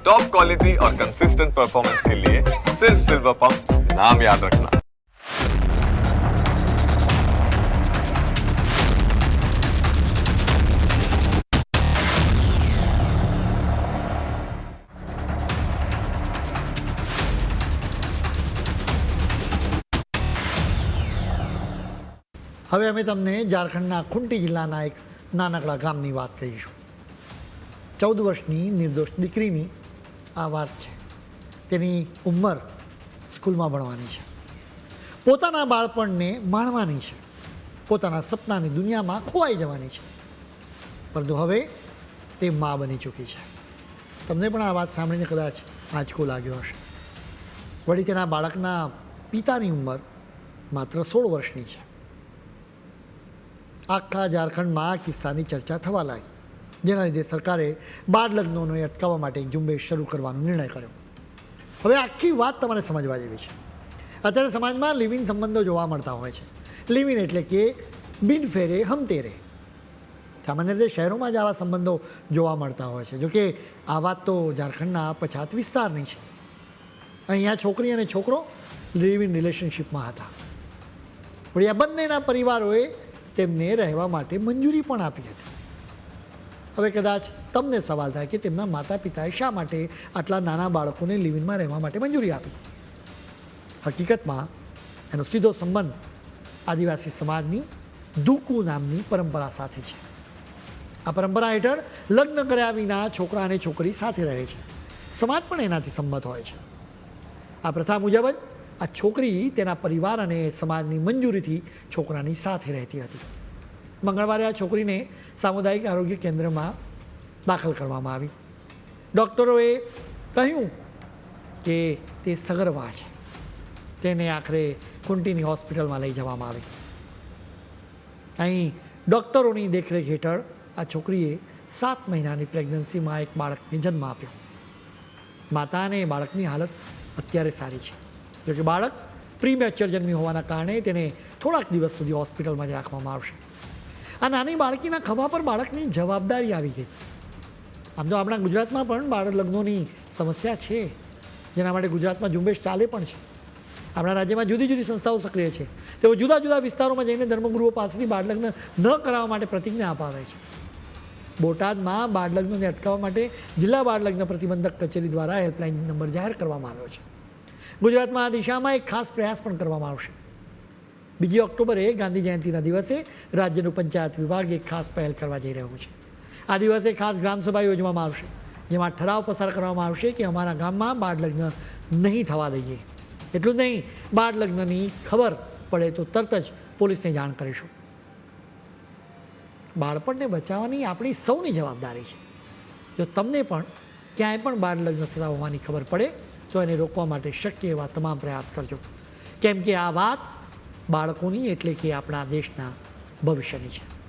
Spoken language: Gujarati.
टॉप क्वालिटी और कंसिस्टेंट परफॉर्मेंस के लिए सिर्फ सिल्वर पंप नाम याद रखना હવે અમે તમને ઝારખંડના ખૂંટી જિલ્લાના એક નાનકડા ગામની વાત કહીશું ચૌદ વર્ષની નિર્દોષ દીકરીની આ વાત છે. તેની ઉંમર સ્કૂલમાં ભણવાની છે. પોતાના બાળપણને માણવાની છે. પોતાના સપનાની દુનિયામાં ખોવાઈ જવાની છે. પરંતુ હવે તે મા બની ચૂકી છે. તમને પણ આ વાત સાંભળીને કદાચ આંચકો લાગ્યો હશે. વળી તેના બાળકના પિતાની ઉંમર માત્ર સોળ વર્ષની છે. આખા ઝારખંડમાં આ કિસ્સાની ચર્ચા થવા લાગી. જેના લીધે સરકારે બાળ લગ્નોને અટકાવવા માટે એક ઝુંબેશ શરૂ કરવાનો નિર્ણય કર્યો. હવે આખી વાત તમારે સમજવા જેવી છે. અત્યારે સમાજમાં લિવિંગ સંબંધો જોવા મળતા હોય છે. લિવિંગ એટલે કે બિનફેરે હમતેરે. સામાન્ય રીતે શહેરોમાં જ આવા સંબંધો જોવા મળતા હોય છે. જોકે આ વાત તો ઝારખંડના પછાત વિસ્તારની છે. અહીંયા છોકરી અને છોકરો લિવ ઇન રિલેશનશિપમાં હતા. પણ આ બંનેના પરિવારોએ તેમને રહેવા માટે મંજૂરી પણ આપી હતી. હવે કદાચ તમને સવાલ થાય કે તેમના માતા પિતાએ શા માટે આટલા નાના બાળકોને લિવિનમાં રહેવા માટે મંજૂરી આપી? હકીકતમાં એનો સીધો સંબંધ આદિવાસી સમાજની દુકુ નામની પરંપરા સાથે છે. આ પરંપરા હેઠળ લગ્ન કર્યા વિના છોકરા અને છોકરી સાથે રહે છે. સમાજ પણ એનાથી સંમત હોય છે. આ પ્રથા મુજબ જ આ છોકરી તેના પરિવાર અને સમાજની મંજૂરીથી છોકરાની સાથે રહેતી હતી. મંગળવારે આ છોકરીને સામુદાયિક આરોગ્ય કેન્દ્રમાં દાખલ કરવામાં આવી. ડૉક્ટરોએ કહ્યું કે તે સગર્ભા છે. તેને આખરે કુંટીની હોસ્પિટલમાં લઈ જવામાં આવી. અહીં ડૉક્ટરોની દેખરેખ હેઠળ આ છોકરીએ સાત મહિનાની પ્રેગ્નન્સીમાં એક બાળકને જન્મ આપ્યો. માતા અને બાળકની હાલત અત્યારે સારી છે. જોકે બાળક પ્રીમેચ્યોર જન્મી હોવાના કારણે તેને થોડાક દિવસ સુધી હોસ્પિટલમાં જ રાખવામાં આવશે. આ નાની બાળકીના ખભા પર બાળકની જવાબદારી આવી ગઈ. આમ તો આપણા ગુજરાતમાં પણ બાળ લગ્નોની સમસ્યા છે. જેના માટે ગુજરાતમાં ઝુંબેશ ચાલે પણ છે. આપણા રાજ્યમાં જુદી જુદી સંસ્થાઓ સક્રિય છે. તેઓ જુદા જુદા વિસ્તારોમાં જઈને ધર્મગુરુઓ પાસેથી બાળલગ્ન ન કરાવવા માટે પ્રતિજ્ઞા અપાવે છે. બોટાદમાં બાળલગ્નને અટકાવવા માટે જિલ્લા બાળલગ્ન પ્રતિબંધક કચેરી દ્વારા હેલ્પલાઇન નંબર જાહેર કરવામાં આવ્યો છે. ગુજરાતમાં આ દિશામાં એક ખાસ પ્રયાસ પણ કરવામાં આવશે. બીજી ઓક્ટોબરે ગાંધી જયંતિના દિવસે રાજ્યનું પંચાયત વિભાગ એક ખાસ પહેલ કરવા જઈ રહ્યું છે. આ દિવસે ખાસ ગ્રામસભા યોજવામાં આવશે, જેમાં ઠરાવ પસાર કરવામાં આવશે કે અમારા ગામમાં બાળ લગ્ન નહીં થવા દઈએ. એટલું જ નહીં, બાળ લગ્નની ખબર પડે તો તરત જ પોલીસને જાણ કરીશું. બાળપણને બચાવવાની આપણી સૌની જવાબદારી છે. જો તમને પણ ક્યાંય પણ બાળ લગ્ન થતા હોવાની ખબર પડે, તો એને રોકવા માટે શક્ય એવા તમામ પ્રયાસ કરજો. કેમ કે આ વાત બાળકોની એટલે કે આપણા દેશના ભવિષ્યની છે.